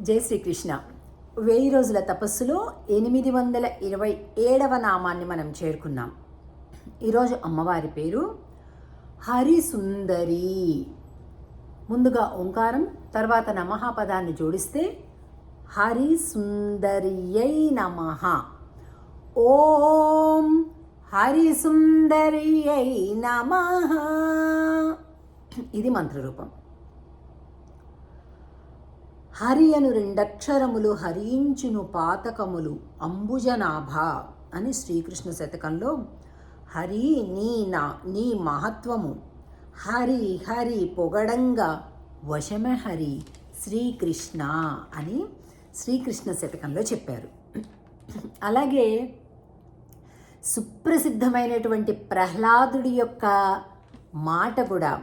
జై శ్రీకృష్ణ. వెయ్యి రోజుల తపస్సులో ఎనిమిది వందల ఇరవై ఏడవ నామాన్ని మనం చేరుకున్నాం. ఈరోజు అమ్మవారి పేరు హరిసుందరి. ముందుగా ఓంకారం తర్వాత నమః పదాన్ని జోడిస్తే హరిసుందర్యై నమః. ఓం హరిసుందర్యై నమః. ఇది మంత్రరూపం. హరి అను రెండక్షరములు హరించును పాతకములు అంబుజనాభ అని శ్రీకృష్ణ శతకంలో హరి నీ నా నీ మహత్వము. హరి హరి పొగడంగా వశమ హరి శ్రీకృష్ణ అని శ్రీకృష్ణ శతకంలో చెప్పారు. అలాగే సుప్రసిద్ధమైనటువంటి ప్రహ్లాదుడి యొక్క మాట కూడా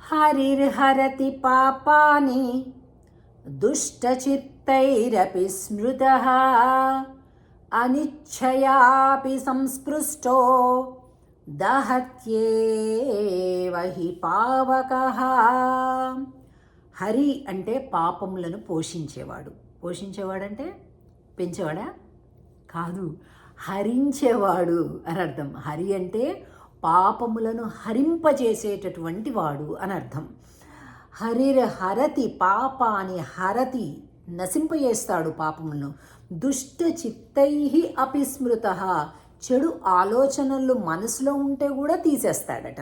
హరిర్హరతి పాపాని దుష్టచిత్తైరపి స్మృత అనిచ్ఛయాపి సంస్పృష్టో దహత్యేవ హి పావక హరి అంటే పాపములను పోషించేవాడు. పోషించేవాడంటే పెంచేవాడా? కాదు హరించేవాడు అని అర్థం. హరి అంటే పాపములను హరింపజేసేటటువంటి వాడు అని అర్థం. హరిర్ హరతి పాపాని హరతి నశింపజేస్తాడు పాపములను. దుష్ట చిత్తై అపి స్మృత చెడు ఆలోచనలు మనసులో ఉంటే కూడా తీసేస్తాడట.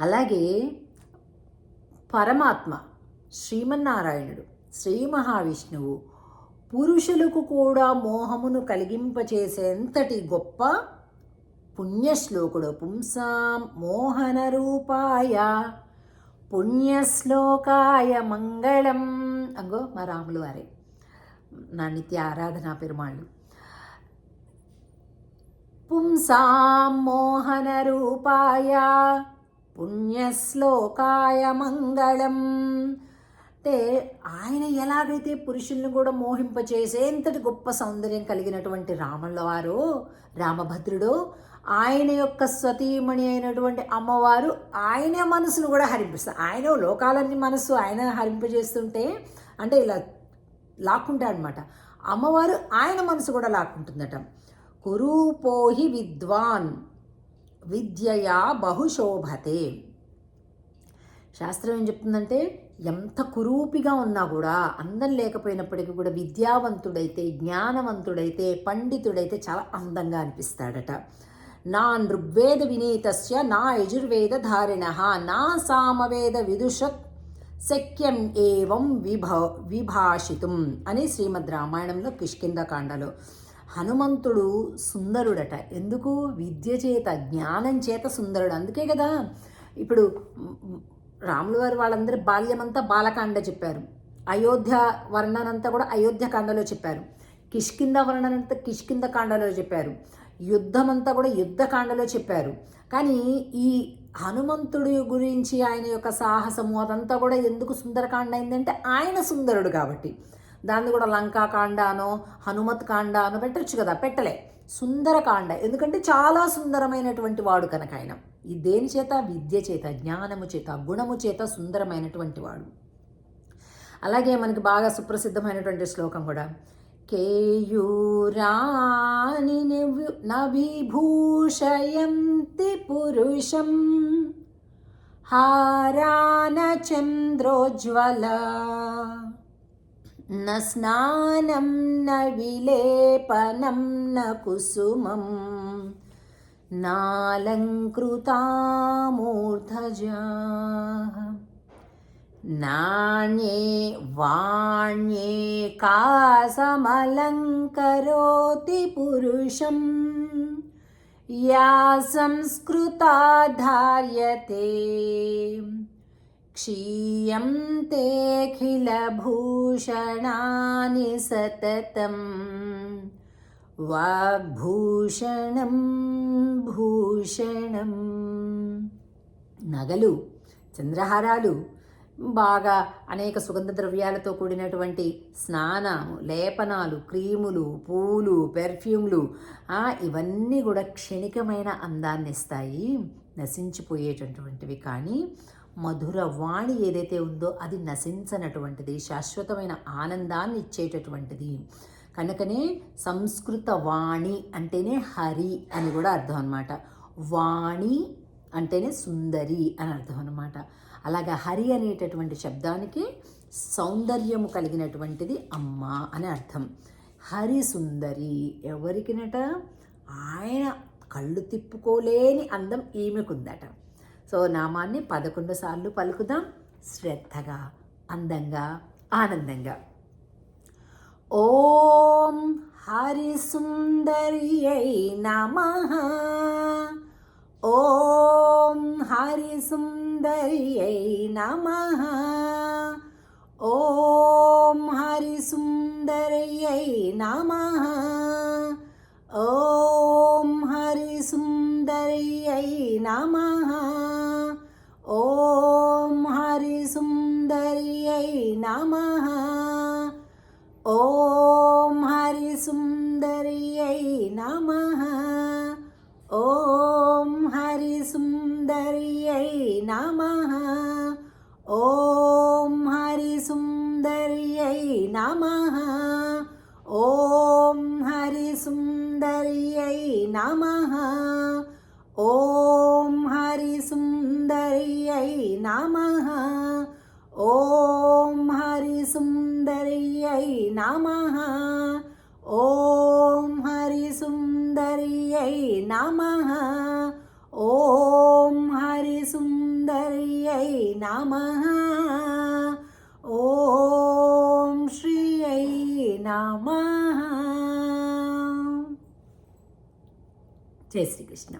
అలాగే పరమాత్మ శ్రీమన్నారాయణుడు శ్రీ మహావిష్ణువు పురుషులకు కూడా మోహమును కలిగింపచేసేంతటి గొప్ప పుణ్యశ్లోకుడు పుంసాం మోహన రూపాయ పుణ్యశ్లోకాయ మంగళం. అంగో మా రాములు వారే. నా నిత్య ఆరాధనా పెరుమాళ్ళు. పుంసాం మోహన రూపాయ పుణ్యశ్లోకాయ మంగళం. అంటే ఆయన ఎలాగైతే పురుషుల్ని కూడా మోహింపచేసేంతటి గొప్ప సౌందర్యం కలిగినటువంటి రాముల వారు రామభద్రుడు ఆయన యొక్క స్వతీమణి అయినటువంటి అమ్మవారు ఆయన మనసును కూడా హరింపిస్తారు ఆయన లోకాలన్నీ మనసు ఆయన హరింపజేస్తుంటే అంటే ఇలా లాక్కుంటాడనమాట అమ్మవారు ఆయన మనసు కూడా లాక్కుంటుందట. కురూపోహి విద్వాన్ విద్యయా బహుశోభతే. శాస్త్రం ఏం చెప్తుందంటే ఎంత కురూపిగా ఉన్నా కూడా అందం లేకపోయినప్పటికీ కూడా విద్యావంతుడైతే జ్ఞానవంతుడైతే పండితుడైతే చాలా అందంగా అనిపిస్తాడట. నా నృగ్వేద వినీతస్య నా యజుర్వేద ధారిణ నా సామవేద విదుష శక్యం ఏవం విభ విభాషితం అని శ్రీమద్ రామాయణంలో కిష్కిందకాండలో హనుమంతుడు సుందరుడట. ఎందుకు? విద్య చేత జ్ఞానం చేత సుందరుడు. అందుకే కదా. ఇప్పుడు రాములు వారు వాళ్ళందరి బాల్యమంతా బాలకాండ చెప్పారు. అయోధ్య వర్ణనంతా కూడా అయోధ్య కాండలో చెప్పారు. కిష్కింద వర్ణనంతా కిష్కింద కాండలో చెప్పారు. యుద్ధమంతా కూడా యుద్ధకాండలో చెప్పారు. కానీ ఈ హనుమంతుడి గురించి ఆయన యొక్క సాహసము అదంతా కూడా ఎందుకు సుందరకాండ అయిందంటే ఆయన సుందరుడు కాబట్టి. దాన్ని కూడా లంకాకాండ అనో హనుమత్ కాండ అనో పెట్టచ్చు కదా పెట్టలే. సుందరకాండ. ఎందుకంటే చాలా సుందరమైనటువంటి వాడు కనుక ఆయన. ఈ దేని చేత? విద్య చేత జ్ఞానము చేత గుణము చేత సుందరమైనటువంటి వాడు. అలాగే మనకి బాగా సుప్రసిద్ధమైనటువంటి శ్లోకం కూడా కేయూరాని నవిభూషయంతి పురుషం హారాన చంద్రోజ్వల న స్నానం న విలేపనం న కుసుమం नालङ्कृता मूर्धजाः नाण्ये वाण्ये का समलङ्करोति पुरुषम्। या संस्कृता धार्यते क्षीयं तेऽखिलभूषणानि सततम्। వాగ్భూషణం భూషణం. నగలు చంద్రహారాలు బాగా అనేక సుగంధ ద్రవ్యాలతో కూడినటువంటి స్నానము లేపనాలు క్రీములు పూలు పెర్ఫ్యూమ్లు ఇవన్నీ కూడా క్షణికమైన అందాన్ని ఇస్తాయి. నశించిపోయేటటువంటివి కానీ మధుర వాణి ఏదైతే ఉందో అది నశించనటువంటిది శాశ్వతమైన ఆనందాన్ని ఇచ్చేటటువంటిది. కనుకనే సంస్కృత వాణి అంటేనే హరి అని కూడా అర్థం అనమాట వాణి అంటేనే సుందరి అని అర్థం అనమాట అలాగా హరి అనేటటువంటి శబ్దానికి సౌందర్యము కలిగినటువంటిది అమ్మ అని అర్థం. హరి సుందరి ఎవరికినట? ఆయన కళ్ళు తిప్పుకోలేని అందం ఈమెకుందట. సో నామాన్ని పదకొండు సార్లు పలుకుదాం. శ్రద్ధగా అందంగా ఆనందంగా. ஓம் ஹரிசுந்தரியை நமஹ ஓம் ஹரிசுந்தரியை நமஹ ஓம் ஹரிசுந்தரியை நமஹ ஓம் ஹரிசுந்தரியை நமஹ ஓம் ஹரிசுந்தரியை நமஹ हरिसुन्दर्यै नमः ॐ हरिसुन्दर्यै नमः ॐ हरिसुन्दर्यै नमः ॐ हरिसुन्दर्यै नमः ॐ हरिसुन्दर्यै नमः ॐ हरिसुन्दर्यै नमः నమ జై శ్రీకృష్ణ